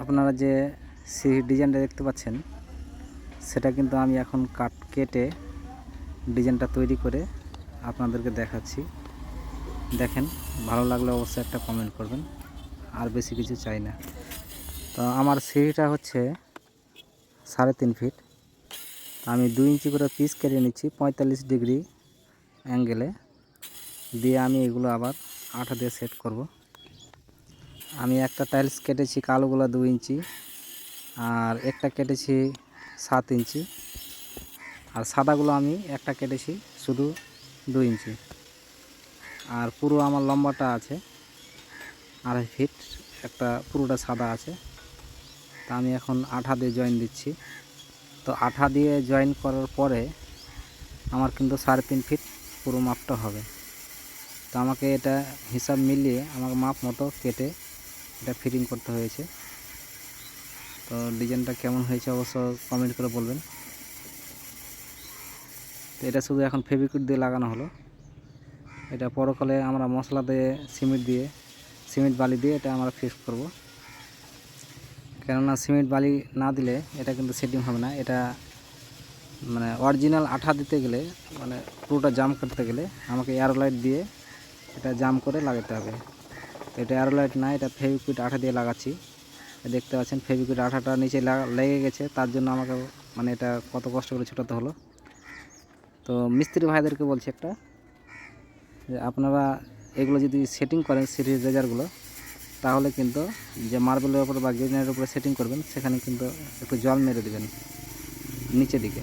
আপনারা যে সেই ডিজাইনটা দেখতে পাচ্ছেন, সেটা কিন্তু আমি এখন কাট কেটে ডিজাইনটা তৈরি করে আপনাদেরকে দেখাচ্ছি। দেখেন, ভালো লাগলে অবশ্যই একটা কমেন্ট করবেন, আর বেশি কিছু চাই না। তো আমার সিঁড়িটা হচ্ছে সাড়ে তিন ফিট। আমি দুই ইঞ্চি করে পিস কেটে নিচ্ছি পঁয়তাল্লিশ ডিগ্রি অ্যাঙ্গেলে দিয়ে আমি এগুলো আবার আঠা দিয়ে সেট করব। আমি একটা টাইলস কেটেছি কালোগুলো দু ইঞ্চি আর একটা কেটেছি সাত ইঞ্চি। আর সাদাগুলো আমি একটা কেটেছি শুধু দু ইঞ্চি। আর পুরো আমার লম্বাটা আছে আড়াই ফিট একটা পুরোটা সাদা আছে। তা আমি এখন আঠা দিয়ে জয়েন দিচ্ছি। তো আঠা দিয়ে জয়েন করার পরে আমার কিন্তু সাড়ে তিন ফিট পুরো মাপটা হবে। তো আমাকে এটা হিসাব মিলিয়ে আমার মাপ মতো কেটে এটা ফিটিং করতে হয়েছে। তো ডিজাইনটা কেমন হয়েছে অবশ্য কমেন্ট করে বলবেন। তো এটা শুধু এখন ফেভিকুইট দিয়ে লাগানো হলো। এটা পরকালে আমরা মশলা দিয়ে সিমেন্ট দিয়ে সিমেন্ট বালি দিয়ে এটা আমরা ফিক্স করব। কেননা সিমেন্ট বালি না দিলে এটা কিন্তু সেটিং হবে না। এটা মানে অরিজিনাল আঠা দিতে গেলে মানে পুরোটা জাম করতে গেলে আমাকে এয়ারোলাইট দিয়ে এটা জাম করে লাগাতে হবে। তো এটা এয়ারোলাইট না, এটা ফেভিকুইট আঠা দিয়ে লাগাচ্ছি। দেখতে পাচ্ছেন ফেভিকুইট আঠাটা নিচে লাগা- গেছে, তার জন্য আমাকে মানে এটা কত কষ্ট করে ছোটাতে হলো। তো মিস্ত্রি ভাইদেরকে বলছি একটা, যে আপনারা এগুলো যদি সেটিং করেন সিরিজ রেজারগুলো তাহলে কিন্তু যে মার্বেলের উপরে বা গ্রেনাইটের উপরে সেটিং করবেন, সেখানে কিন্তু একটু জল মেরে দেবেন নিচে দিকে।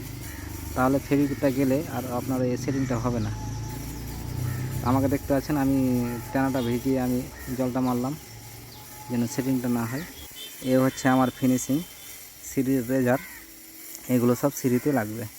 তাহলে ফেভিকুইটটা গেলে আর আপনার এই সেটিংটা হবে না। আমাকে দেখতে পাচ্ছেন, আমি টানাটা ভিজিয়ে আমি জলটা মারলাম, যেন সেটিংটা না হয়। এ হচ্ছে আমার ফিনিশিং সিরিজ রেজার, এগুলো সব সিঁড়িতে লাগবে।